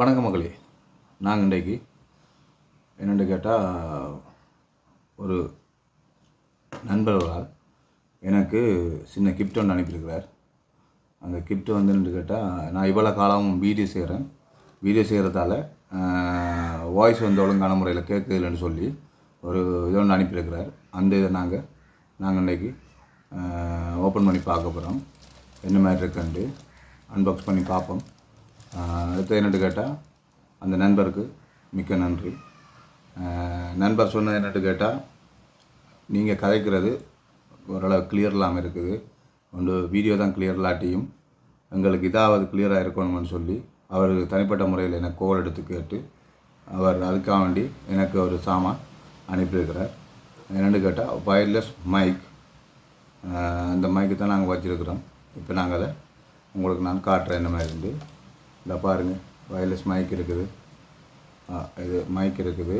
வணக்கம் மகளே. நாங்கள் இன்றைக்கு என்னென்னு கேட்டால் ஒரு நண்பர்களால் எனக்கு சின்ன கிஃப்ட் ஒன்று அனுப்பியிருக்கிறார். அந்த கிஃப்ட் வந்து என்னென்னு கேட்டால் நான் இவ்வளோ காலம் வீடியோ செய்கிறேன் வீடியோ செய்கிறதால வாய்ஸ் வந்து ஒழுங்கான முறையில் கேட்குதுலன்னு சொல்லி ஒரு இது ஒன்று அனுப்பியிருக்கிறார். அந்த இதை நாங்கள் நாங்கள் இன்றைக்கி ஓப்பன் பண்ணி பார்க்க போகிறோம் என்ன மாதிரி இருக்குன்ட்டு அன்பாக்ஸ் பண்ணி பார்ப்போம். அடுத்து என்னட்டு கேட்டால் அந்த நண்பருக்கு மிக்க நன்றி. நண்பர் சொன்னது என்னட்டு கேட்டால் நீங்கள் கதைக்கிறது ஓரளவு கிளியர் இல்லாமல் இருக்குது. ஒன்று வீடியோ தான் கிளியர் இல்லாட்டியும் எங்களுக்கு இதாவது கிளியராக இருக்கணும்னு சொல்லி அவர் தனிப்பட்ட முறையில் எனக்கு கோல் எடுத்து கேட்டு அவர் அதுக்காக வேண்டி எனக்கு ஒரு சாமான் அனுப்பியிருக்கிறார். என்னென்னு கேட்டால் வயர்லெஸ் மைக் அந்த மைக்கு தான் நாங்கள் வச்சுருக்கிறோம். இப்போ நாங்கள் அதை உங்களுக்கு நான் காட்டுறேன் என்ன மாதிரி இருந்து. இந்த பாருங்கள் வயர்லெஸ் மைக் இருக்குது. இது மைக் இருக்குது.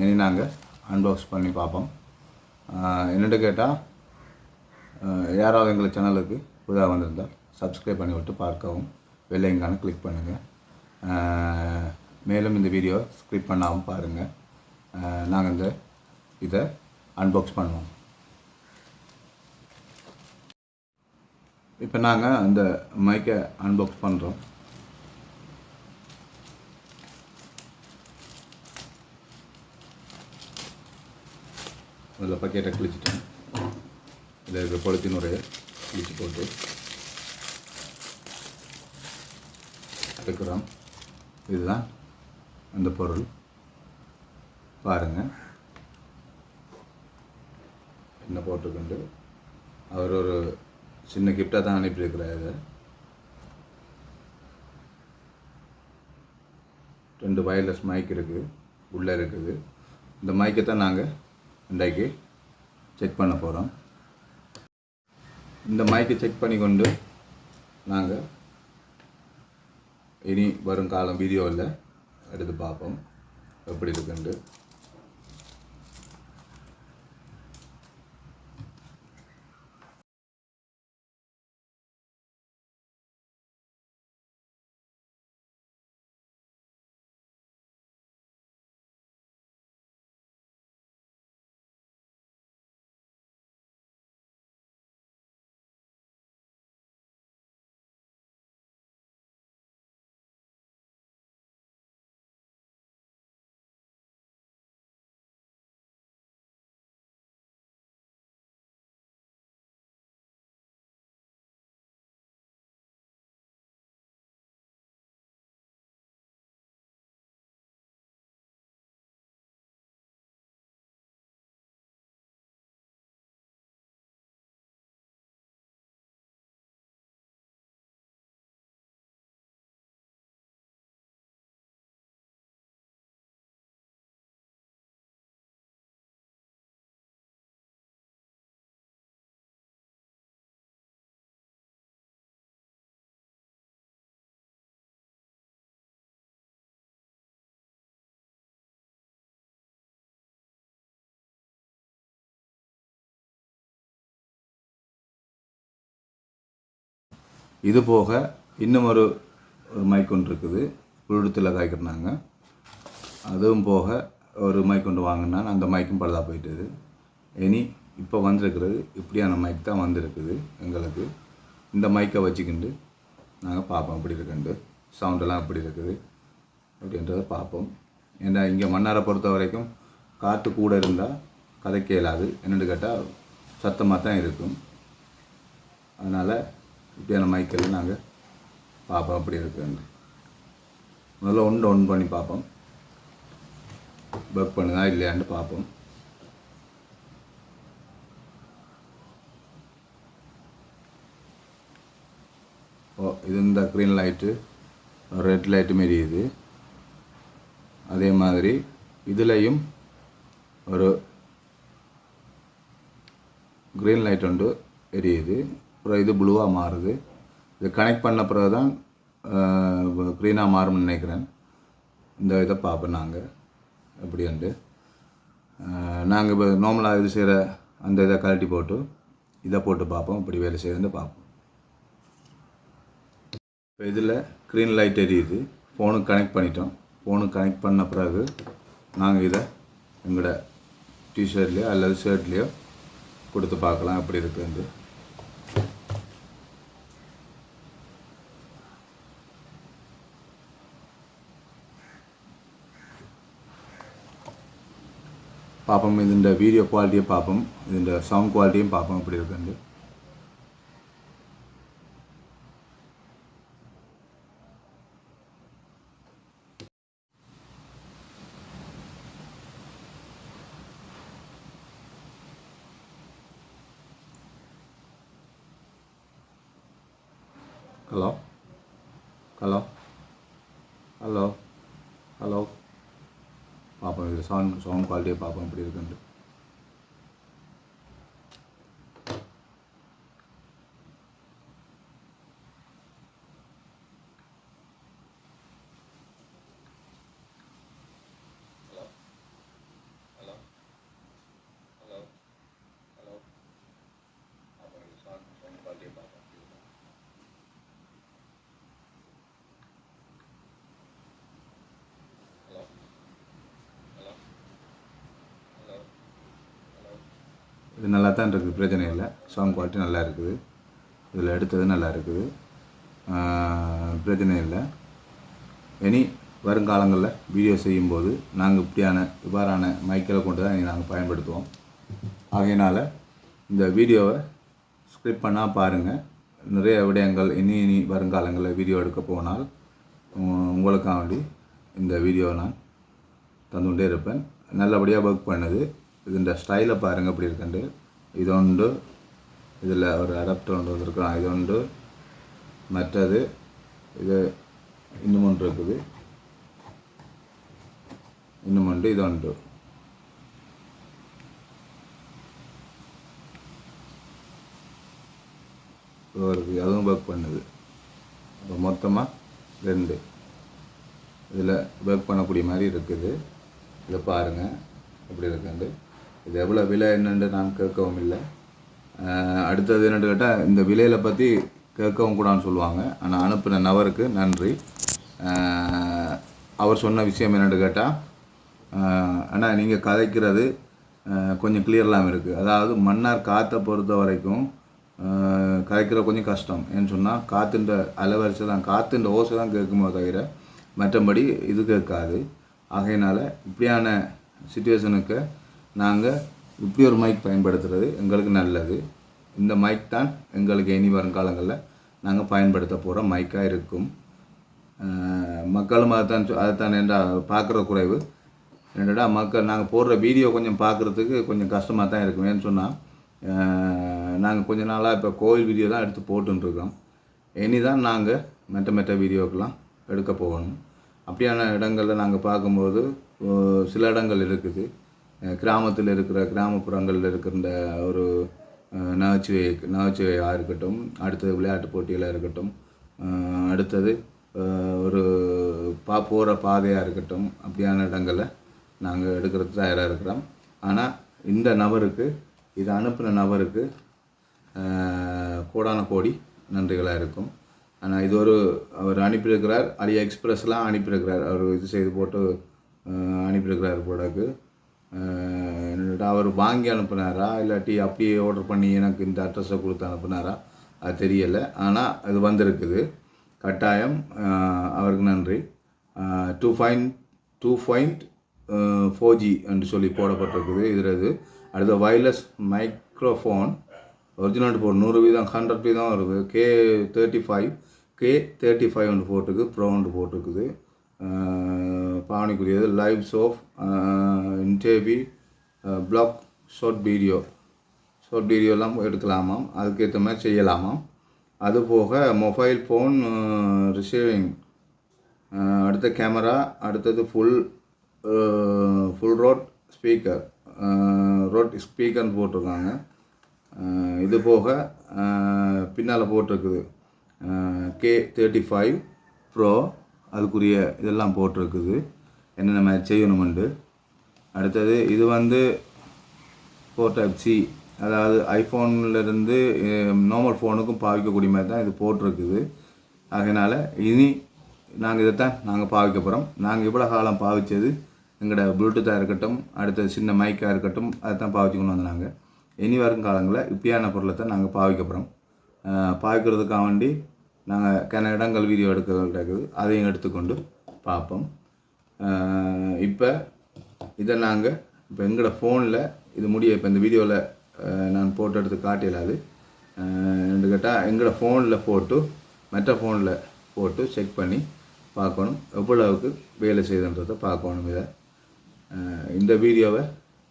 இனி நாங்கள் அன்பாக்ஸ் பண்ணி பார்ப்போம் என்னென்னு கேட்டால் யாராவது எங்கள் சேனலுக்கு புதாக வந்திருந்தால் சப்ஸ்கிரைப் பண்ணி விட்டு பார்க்கவும் வெள்ளைங்கான கிளிக் பண்ணுங்கள் மேலும் இந்த வீடியோ ஸ்கிரிப் பண்ணாமல் பாருங்கள் நாங்கள் இந்த இதை அன்பாக்ஸ் பண்ணுவோம். இப்போ நாங்கள் அந்த மைக்கை அன்பாக்ஸ் பண்ணுறோம் அதில் பக்கெட்டை கிழிச்சிட்டேன். இதில் இருக்கிற பொழுத்தின் உரையை கிழிச்சு போட்டு எடுக்கிறோம். இதுதான் அந்த பொருள். பாருங்கள் என்ன போட்டுக்கொண்டு அவர் ஒரு சின்ன கிஃப்டாக தான் அனுப்பியிருக்கிறார். இதை ரெண்டு வயர்லெஸ் மைக் இருக்குது உள்ளே இருக்குது. இந்த மைக்கை தான் நாங்கள் இன்றைக்கு செக் பண்ண போகிறோம் இந்த மைக்கை செக் பண்ணி கொண்டு நாங்கள் இனி வரும் காலம் வீடியோவில் எடுத்து பார்ப்போம். எப்படி இருக்குன்ட்டு. இது போக இன்னும் ஒரு ஒரு மைக் ஒன்று இருக்குது. புழுத்தில் காய்க்கிறாங்க அதுவும் போக ஒரு மைக் கொண்டு வாங்கினா அந்த மைக்கும் பழுதா போயிட்டுது. இனி இப்போ வந்திருக்கிறது இப்படியான மைக் தான் வந்திருக்குது எங்களுக்கு. இந்த மைக்கை வச்சுக்கிண்டு நாங்கள் பார்ப்போம் இப்படி இருக்குண்டு சவுண்டெல்லாம் எப்படி இருக்குது அப்படின்றத பார்ப்போம். ஏன்னா இங்கே மன்னாரை பொறுத்த வரைக்கும் காற்று கூட இருந்தால் கதைக்க இயலாது என்னென்னு கேட்டால் சத்தமாக தான் இருக்கும். அதனால் இப்படியான மைக்கெல்லாம் நாங்கள் பார்ப்போம். அப்படி இருக்குன்னு முதல்ல ஒன்று ஒன் பண்ணி பார்ப்போம். ஒர்க் பண்ணுதா இல்லையான்னு பார்ப்போம். ஓ இது இந்த க்ரீன் லைட்டு ரெட் லைட்டு மாரி இது. அதே மாதிரி இதுலேயும் ஒரு க்ரீன் லைட் ஒன்று எரியுது. அப்புறம் இது ப்ளூவாக மாறுது. இது கனெக்ட் பண்ண பிறகு தான் க்ரீனாக மாறும்னு நினைக்கிறேன். இந்த இதை பார்ப்போம் நாங்கள் எப்படின்ட்டு நாங்கள் இப்போ நார்மலாக இது செய்கிற அந்த இதை கழட்டி போட்டு இதை போட்டு பார்ப்போம். இப்படி வேலை செய்யுதுன்னு பார்ப்போம். இப்போ இதில் க்ரீன் லைட் எரியுது. ஃபோனுக்கு கனெக்ட் பண்ணிட்டோம். ஃபோனுக்கு கனெக்ட் பண்ண பிறகு நாங்கள் இதை எங்களோட டிஷர்ட்லேயோ அல்லது ஷர்ட்லேயோ கொடுத்து பார்க்கலாம். எப்படி இருக்குன்னு. papam ini udah video kualiti papam, udah song kualiti papam beritukan deh halo halo halo halo பார்ப்போம் இது சவுண்ட் சவுண்ட் குவாலிட்டியை பார்ப்போம் எப்படி இருக்குன்ட்டு. இது நல்லா தான் இருக்குது பிரச்சனை இல்லை சவுண்ட் குவாலிட்டி நல்லா இருக்குது இதில் எடுத்தது நல்லா இருக்குது பிரச்சனை இல்லை இனி வருங்காலங்களில் வீடியோ செய்யும்போது நாங்கள் இப்படியான இவ்வாறான மைக்கில் கொண்டு தான் இனி நாங்கள் பயன்படுத்துவோம். ஆகையினால் இந்த வீடியோவை ஸ்கிரிப் பண்ணால் பாருங்கள் நிறைய விடயங்கள் இனி இனி வருங்காலங்களில் வீடியோ எடுக்க போனால் உ- உங்களுக்காக வேண்டி இந்த வீடியோவை நான் தந்துகிட்டே இருப்பேன். நல்லபடியாக ஒர்க் பண்ணுது. ഇതിൻ്റെ സ്റ്റൈല് பாருங்க எப்படி இருக்குண்டு ഇതുണ്ട് ഇതിൽ ഒരു അഡപ്റ്റർ ഉണ്ട് വന്നിരിക്കണം ഇതുണ്ട് മറ്റത് ഇത് இன்னும் ஒன்று இருக்குது இன்னும் ஒன்று இது உண்டு இதோ இருக்குது அதுவும் ஒர்க் பண்ணுது இப்போ மொத்தமாக ரெண்டு இதில் ஒர்க் பண்ணக்கூடிய மாதிரி இருக்குது இதை பாருங்கள் எப்படி இருக்குண்டு இது எவ்வளோ விலை என்னென்று நான் கேட்கவும் இல்லை. அடுத்தது என்னன்னு கேட்டால் இந்த விலையில் பற்றி கேட்கவும் கூடாதுன்னு சொல்லுவாங்க. ஆனால் அனுப்பின நபருக்கு நன்றி. அவர் சொன்ன விஷயம் என்னென்னு கேட்டால் ஆனால் நீங்கள் கதைக்கிறது கொஞ்சம் கொஞ்சம் இல்லாமல் இருக்குது அதாவது மன்னார் காற்றை பொறுத்த வரைக்கும் கதைக்கிற கொஞ்சம் கஷ்டம். ஏன்னு சொன்னால் காற்றுன்ற அலைவரிசை தான் காற்றுன்ற ஓசை தான் கேட்குமோ தவிர மற்றபடி இது கேட்காது. ஆகையினால இப்படியான சுச்சுவேஷனுக்கு நாங்கள் இப்படி ஒரு மைக் பயன்படுத்துறது எங்களுக்கு நல்லது. இந்த மைக் தான் எங்களுக்கு இனி வரும் காலங்களில் நாங்கள் பயன்படுத்த போகிற மைக்காக இருக்கும். மக்களும் அதைத்தான் அதைத்தான் என்ற பார்க்குற குறைவு? என்னடா மக்கள் நாங்கள் போடுற வீடியோ கொஞ்சம் பார்க்குறதுக்கு கொஞ்சம் கஷ்டமாக தான் இருக்கும் ஏன்னு சொன்னால் நாங்கள் கொஞ்ச நாளாக இப்போ கோவில் வீடியோ தான் எடுத்து போட்டுருக்கோம் இனி தான் நாங்கள் மெட்ட மெட்ட வீடியோக்கெல்லாம் எடுக்க போகணும். அப்படியான இடங்களில் நாங்கள் பார்க்கும்போது சில இடங்கள் இருக்குது. கிராமத்தில் இருக்கிற கிராமப்புறங்களில் இருக்கிற ஒரு நகைச்சுவை நகைச்சுவையாக இருக்கட்டும் அடுத்தது விளையாட்டு போட்டிகளாக இருக்கட்டும் அடுத்தது ஒரு பா போகிற பாதையாக இருக்கட்டும் அப்படியான இடங்களில் நாங்கள் எடுக்கிறது தயாராக இருக்கிறோம். ஆனால் இந்த நபருக்கு இதை அனுப்பின நபருக்கு கோடான கோடி நன்றிகளாக இருக்கும். ஆனால் இது ஒரு அவர் அனுப்பியிருக்கிறார் அலி எக்ஸ்பிரஸ்லாம் அனுப்பியிருக்கிறார். அவர் இது செய்து போட்டு அனுப்பியிருக்கிறார் போடக்கு என்னடா அவர் வாங்கி அனுப்புனாரா? இல்லாட்டி அப்படியே ஆர்டர் பண்ணி எனக்கு இந்த அட்ரஸை கொடுத்து அனுப்புனாரா? அது தெரியலை. ஆனால் அது வந்திருக்குது. கட்டாயம் அவருக்கு நன்றி. Two point two point four G என்று சொல்லி போடப்பட்டிருக்குது. இதில் இது. அடுத்த வயர்லெஸ் மைக்ரோஃபோன் ஒரிஜினல் போர் நூறு வீதம் ஹண்ட்ரட் வீதம் வருது. K thirty five K thirty five ஒன்று போட்டிருக்கு. ப்ரோ ஒன்று போட்டிருக்குது. பாவனைக்குரியது லைவ்ஸ் ஆஃப் இன்டேபி பிளாக் ஷார்ட் வீடியோ ஷார்ட் வீடியோலாம் எடுக்கலாமாம். அதுக்கேற்ற மாதிரி செய்யலாமாம். அதுபோக மொபைல் ஃபோன் ரிசீவிங் அடுத்த கேமரா அடுத்தது full full road speaker road ஸ்பீக்கர்னு போட்டிருக்காங்க. இது போக பின்னால் போட்டிருக்குது. கே தேர்ட்டி ஃபைவ் ப்ரோ அதுக்குரிய இதெல்லாம் போட்டிருக்குது. என்னென்ன மாதிரி செய்யணுமெண்டு அடுத்தது இது வந்து போர்ட் டைப் சி அதாவது ஐஃபோன்லேருந்து நார்மல் ஃபோனுக்கும் பாவிக்கக்கூடிய மாதிரி தான் இது போட்டிருக்குது. அதனால் இனி நாங்கள் இதைத்தான் நாங்கள் பாவிக்க போகிறோம் நாங்கள் இவ்வளோ காலம் பாவிச்சது எங்களோட ப்ளூடூத்தாக இருக்கட்டும் அடுத்தது சின்ன மைக்காக இருக்கட்டும் அதை தான் பாவிச்சுக்கணும் கொண்டு வந்து நாங்கள் இனி வரும் காலங்களில் இப்படியான பொருளை தான் நாங்கள் பாவிக்க போகிறோம் பாவிக்கிறதுக்காக வேண்டி நாங்கள் கன இடங்கள் வீடியோ எடுக்க கிடக்குது அதையும் எடுத்துக்கொண்டு பார்ப்போம். இப்போ இதை நாங்கள் இப்போ எங்களோட ஃபோனில் இது முடிய இப்போ இந்த வீடியோவில் நான் போட்டோ எடுத்து காட்டிடலாது என்று கேட்டால் எங்களோட ஃபோனில் போட்டு மற்ற ஃபோனில் போட்டு செக் பண்ணி பார்க்கணும். எவ்வளவுக்கு வேலை செய்யுதுன்றதை பார்க்கணும் இதை. இந்த வீடியோவை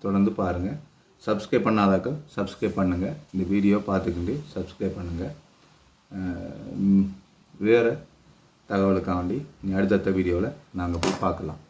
தொடர்ந்து பாருங்கள் சப்ஸ்கிரைப் பண்ணாதாக்க சப்ஸ்கிரைப் பண்ணுங்கள் இந்த வீடியோ பார்த்துக்கிட்டு சப்ஸ்கிரைப் பண்ணுங்கள் வேறு தகவலுக்காண்டி நீ அடுத்தடுத்த வீடியோவில் நாங்கள் போய் பார்க்கலாம்.